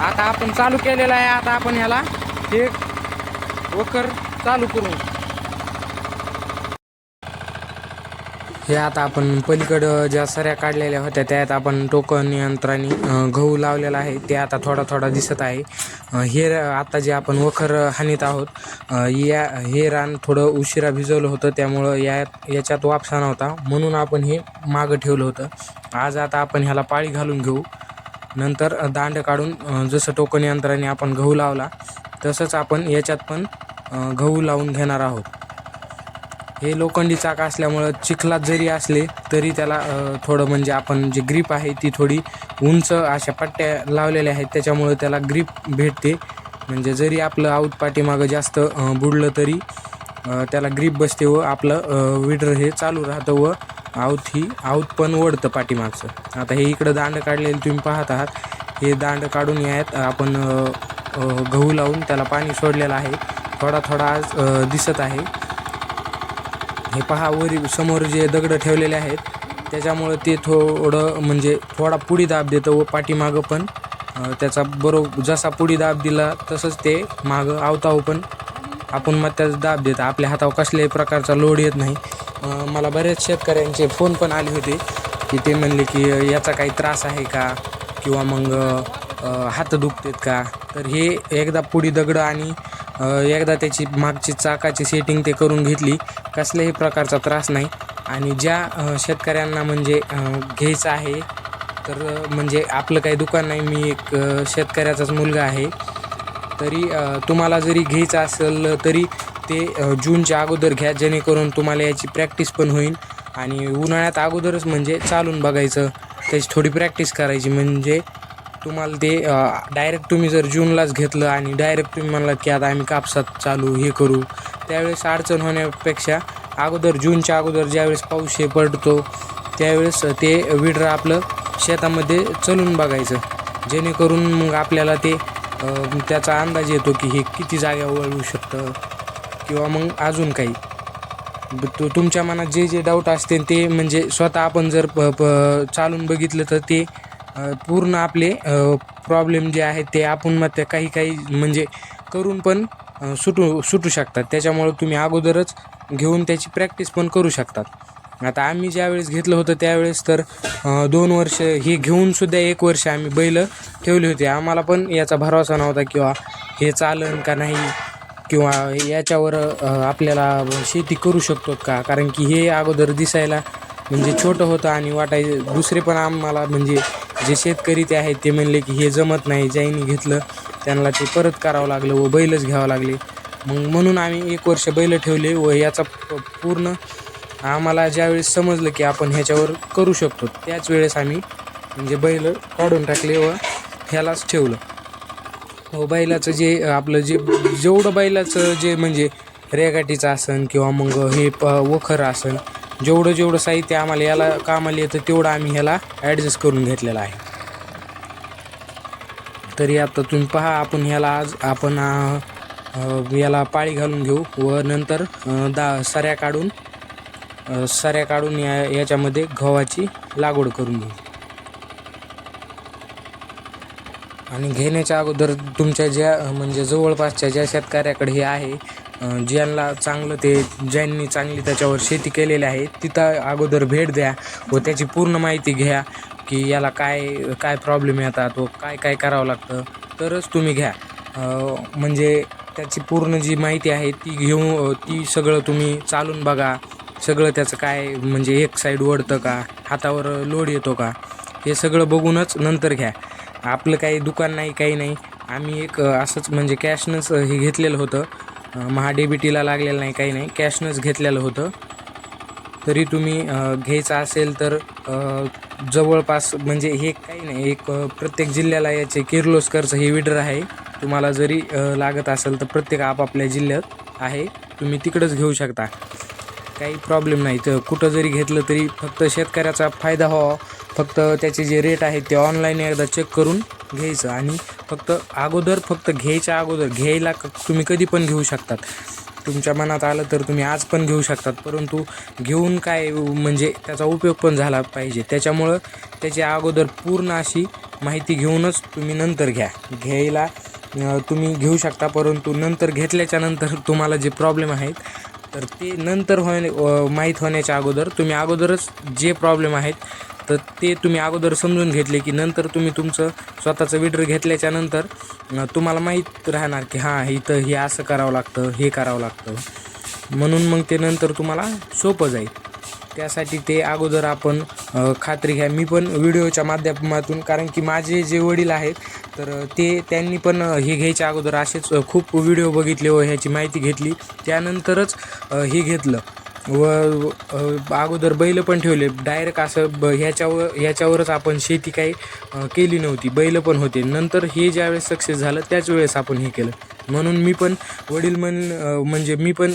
आता आपण चालू केलेला आहे आता आपण ह्याला हे वकर चालू करू. हे आता आपण पलीकडं ज्या सऱ्या काढलेल्या होत्या त्यात आपण टोकन यंत्राने गहू लावलेला आहे ते आता थोडा थोडा दिसत आहे. हे आता जे आपण वखर हानीत आहोत या हे रान थोडं उशिरा भिजवलं होतं त्यामुळं या याच्यात वापसा नव्हता. म्हणून आपण हे मागं ठेवलं होतं. आज आता आपण ह्याला पाळी घालून घेऊ. नंतर दांड काढून जसं टोकन यंत्राने आपण गहू लावला तसंच आपण याच्यात पण गहू लावून घेणार आहोत. हे लोखंडी चाक असल्यामुळं चिखलात जरी असले तरी त्याला थोडं म्हणजे आपण जी ग्रीप आहे ती थोडी उंच अशा पट्ट्या लावलेल्या आहेत त्याच्यामुळं त्याला ग्रीप भेटते. म्हणजे जरी आपलं आऊट पाठीमागं जास्त बुडलं तरी त्याला ग्रीप बसते व आपलं विडर हे चालू राहतं व आऊत ही आऊत पण ओढतं पाठीमागचं. आता हे इकडं दांड काढलेलं तुम्ही पाहत आहात. हे दांड काढून यात आपण गहू लावून त्याला पाणी सोडलेलं आहे. थोडा थोडा आज दिसत आहे. हे पहा वरी समोर जे दगडं ठेवलेले आहेत त्याच्यामुळं ते थोडं म्हणजे थोडा पुढी दाब देतं व पाठीमागं पण त्याचा बरोबर जसा पुढी दाब दिला तसंच ते मागं आवताव पण आपण मग त्याचा दाब देतं. आपल्या हातावर कसल्याही प्रकारचा लोड येत नाही. मला बऱ्याच शेतकऱ्यांचे फोन पण आले होते की ते म्हणले की याचा काही त्रास आहे का? किंवा मग हात दुखतेत का? तर हे एकदा पुढी दगडं आणि एकदा त्याची मागची चाकाची सेटिंग ते करून घेतली. कसल्याही प्रकारचा त्रास नाही. आणि ज्या शेतकऱ्यांना म्हणजे घ्यायचं आहे तर म्हणजे आपलं काही दुकान नाही मी एक शेतकऱ्याचाच मुलगा आहे. तरी तुम्हाला जरी घ्यायचं असेल तरी ते जूनच्या अगोदर घ्या जेणेकरून तुम्हाला याची प्रॅक्टिस पण होईल. आणि उन्हाळ्यात अगोदरच म्हणजे चालून बघायचं. त्याची थोडी प्रॅक्टिस करायची. म्हणजे तुम्हाला ते डायरेक्ट तुम्ही जर जूनलाच घेतलं आणि डायरेक्ट तुम्ही म्हणलात की आता आम्ही कापसात चालू हे करू. त्यावेळेस अडचण होण्यापेक्षा अगोदर जूनच्या अगोदर ज्यावेळेस पाऊस हे पडतो त्यावेळेस ते विडर आपलं शेतामध्ये चलून बघायचं. जेणेकरून मग आपल्याला ते त्याचा अंदाज येतो की हे किती जागा वळवू शकतं. किंवा मग अजून काही? तु तुमच्या मनात जे जे डाऊट असते ते म्हणजे स्वतः आपण जर प प चालून बघितलं तर ते पूर्ण आपले प्रॉब्लेम जे आहेत ते आपण मग त्या काही काही म्हणजे करून पण सुटू सुटू शकतात. त्याच्यामुळं तुम्ही अगोदरच घेऊन त्याची प्रॅक्टिस पण करू शकतात. आता आम्ही ज्यावेळेस घेतलं होतं त्यावेळेस तर दोन वर्ष हे घेऊनसुद्धा एक वर्ष आम्ही बैल ठेवली होती. आम्हाला पण याचा भरोसा नव्हता किंवा हे चालन का नाही. किंवा याच्यावर आपल्याला शेती करू शकतो का? कारण की हे अगोदर दिसायला म्हणजे छोटं होतं आणि वाटायचं दुसरे पण आम्हाला म्हणजे जे शेतकरी ते आहेत ते म्हणले की हे जमत नाही ज्यांनी घेतलं त्यांना ते परत करावं लागलं व बैलच घ्यावं लागले. मग म्हणून आम्ही एक वर्ष बैल ठेवले व याचा पूर्ण आम्हाला ज्यावेळेस समजलं की आपण ह्याच्यावर करू शकतो त्याच वेळेस आम्ही म्हणजे बैल काढून टाकले व ह्यालाच ठेवलं. बैलाचं जे आपलं जे जेवढं बैलाचं जे म्हणजे रेगाटीचं आसन किंवा मग हे प वखर आसन जेवढं जेवढं साहित्य आम्हाला याला कामाला येतं तेवढं आम्ही ह्याला ॲडजस्ट करून घेतलेलं आहे. तरी आता तुम्ही पहा आपण ह्याला आज आपण याला पाळी घालून घेऊ व नंतर दा सऱ्या काढून सऱ्या काढून या याच्यामध्ये गव्हाची लागवड करून घेऊ. आणि घेण्याच्या अगोदर तुमच्या ज्या म्हणजे जवळपासच्या ज्या शेतकऱ्याकडे हे आहे ज्यांना चांगलं ते ज्यांनी चांगली त्याच्यावर शेती केलेली आहे तिथं अगोदर भेट द्या व त्याची पूर्ण माहिती घ्या की याला काय काय प्रॉब्लेम येतात व काय काय करावं लागतं. तरच तुम्ही घ्या. म्हणजे त्याची पूर्ण जी माहिती आहे ती घेऊन ती सगळं तुम्ही चालून बघा. सगळं त्याचं काय म्हणजे एक साईड ओढतं का? हातावर लोड येतो का? हे सगळं बघूनच नंतर घ्या. आपलं काही दुकान नाही काही नाही. आम्ही एक असंच म्हणजे कॅशनंच हे घेतलेलं होतं. महाडेबीटीला महाडेबिटीला लागलेलं नाही काही नाही. कॅशनंच घेतलेलं होतं. तरी तुम्ही घ्यायचं असेल तर जवळपास म्हणजे हे काही नाही एक प्रत्येक जिल्ह्याला याचे किर्लोस्करचं हे विडर आहे. तुम्हाला जरी लागत असेल तर प्रत्येक आपापल्या जिल्ह्यात आहे. तुम्ही तिकडंच घेऊ शकता. काही प्रॉब्लेम नाही. तर कुठं जरी घेतलं तरी फक्त शेतकऱ्याचा फायदा व्हावा. फक्त त्याचे जे रेट आहेत ते ऑनलाईन एकदा चेक करून घ्यायचं. आणि फक्त अगोदर फक्त घ्यायच्या अगोदर घ्यायला क- तुम्ही कधी पण घेऊ शकतात. तुमच्या मनात आलं तर तुम्ही आज पण घेऊ शकतात. परंतु घेऊन काय म्हणजे त्याचा उपयोग पण झाला पाहिजे. त्याच्यामुळं त्याची अगोदर पूर्ण अशी माहिती घेऊनच तुम्ही नंतर घ्या. घ्यायला तुम्ही घेऊ शकता. परंतु नंतर घेतल्याच्या नंतर तुम्हाला जे प्रॉब्लेम आहेत तर ते नंतर होणे माहीत होण्याच्या अगोदर तुम्ही अगोदरच जे प्रॉब्लेम आहेत तर ते तुम्ही अगोदर समजून घेतले की नंतर तुम्ही तुमचं स्वतःचं विड्र घेतल्याच्या नंतर तुम्हाला माहीत राहणार की हां इथं हे असं करावं लागतं हे करावं लागतं. म्हणून मग ते नंतर तुम्हाला सोपं जाईल. त्यासाठी ते अगोदर आपण खात्री घ्या. मी पण व्हिडिओच्या माध्यमातून कारण की माझे जे वडील आहेत तर ते त्यांनी पण हे घ्यायच्या अगोदर असेच खूप व्हिडिओ बघितले व ह्याची माहिती घेतली. त्यानंतरच हे घेतलं. व अगोदर बैल पण ठेवले. डायरेक्ट असं ब ह्याच्यावर ह्याच्यावरच आपण शेती काही केली नव्हती. बैल पण होते. नंतर हे ज्यावेळेस सक्सेस झालं त्याच वेळेस आपण हे केलं. म्हणून मी पण वडील म्हण म्हणजे मी पण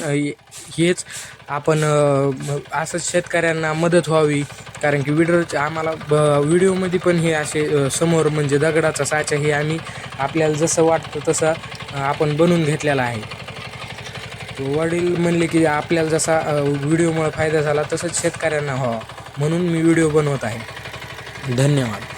हेच आपण असं असंच शेतकऱ्यांना मदत व्हावी. कारण की व्हिडिओ आम्हाला ब व्हिडिओमध्ये पण हे असे समोर म्हणजे दगडाचा साचा हे आम्ही आपल्याला जसं वाटतं तसं आपण बनवून घेतलेला आहे. वडील म्हणले की आपल्याला जसा व्हिडिओमुळे फायदा झाला तसंच शेतकऱ्यांना व्हावा. म्हणून मी व्हिडिओ बनवत आहे. धन्यवाद.